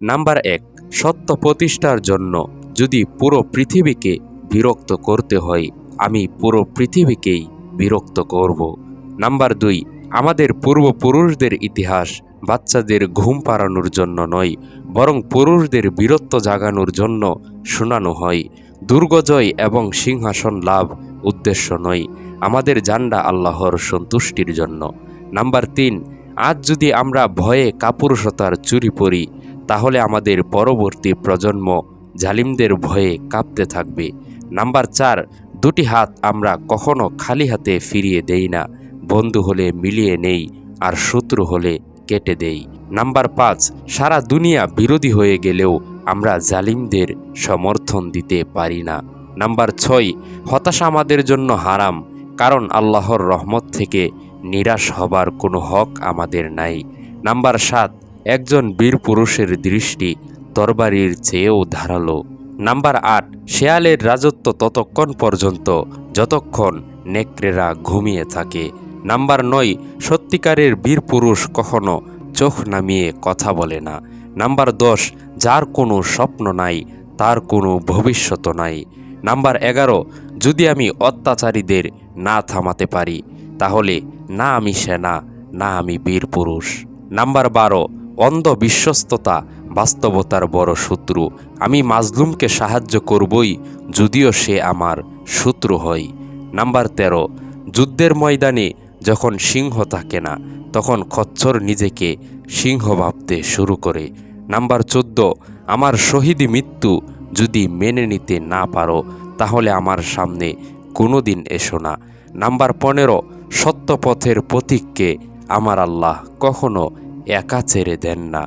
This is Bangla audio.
নাম্বার এক, সত্য প্রতিষ্ঠার জন্য যদি পুরো পৃথিবীকে বিরক্ত করতে হয়, আমি পুরো পৃথিবীকেই বিরক্ত করব। নাম্বার দুই, আমাদের পূর্বপুরুষদের ইতিহাস বাচ্চাদের ঘুম পাড়ানোর জন্য নয়, বরং পুরুষদের বীরত্ব জাগানোর জন্য শোনানো হয়। দুর্গজয় এবং সিংহাসন লাভ উদ্দেশ্য নয়, আমাদের জান্ডা আল্লাহর সন্তুষ্টির জন্য। নাম্বার তিন, আজ যদি আমরা ভয়ে কাপুরুষতার চুরি পড়ি তাহলে আমাদের পরবর্তী প্রজন্ম জালিমদের ভয়ে কাঁপতে থাকবে। নাম্বার চার, দুটি হাত আমরা কখনো খালি হাতে ফিরিয়ে দেই না। বন্ধু হলে মিলিয়ে নেই আর শত্রু হলে কেটে দেই। নাম্বার পাঁচ, সারা দুনিয়া বিরোধী হয়ে গেলেও আমরা জালিমদের সমর্থন দিতে পারি না। নাম্বার ছয়, হতাশা আমাদের জন্য হারাম, কারণ আল্লাহর রহমত থেকে নিরাশ হবার কোনো হক আমাদের নাই। নাম্বার সাত একজন বীর পুরুষের দৃষ্টি তরবারির চেয়েও ধারালো। নাম্বার আট, শেয়ালের রাজত্ব ততক্ষণ পর্যন্ত, যতক্ষণ নেকড়েরা ঘুমিয়ে থাকে। নাম্বার নয়, সত্যিকারের বীর পুরুষ কখনো চোখ নামিয়ে কথা বলে না। নাম্বার দশ, যার কোনো স্বপ্ন নাই, তার কোনো ভবিষ্যৎ নাই। নাম্বার এগারো, যদি আমি অত্যাচারীদের না থামাতে পারি, তাহলে না আমি সেনা, না আমি বীর পুরুষ। নাম্বার বারো অন্ধ বিশ্বস্ততা বাস্তবতার বড় শত্রু। আমি মাজলুমকে সাহায্য করবই, যদিও সে আমার শত্রু হয় নাম্বার তেরো, যুদ্ধের ময়দানে যখন সিংহ থাকে না, তখন খচ্চর নিজেকে সিংহ ভাবতে শুরু করে। নাম্বার চোদ্দ, আমার শহীদ মৃত্যু যদি মেনে নিতে না পারো, তাহলে আমার সামনে কোনোদিন এসো না। নাম্বার পনেরো সত্য পথের প্রতীককে আমার আল্লাহ কখনো একা ছেড়ে দেন না।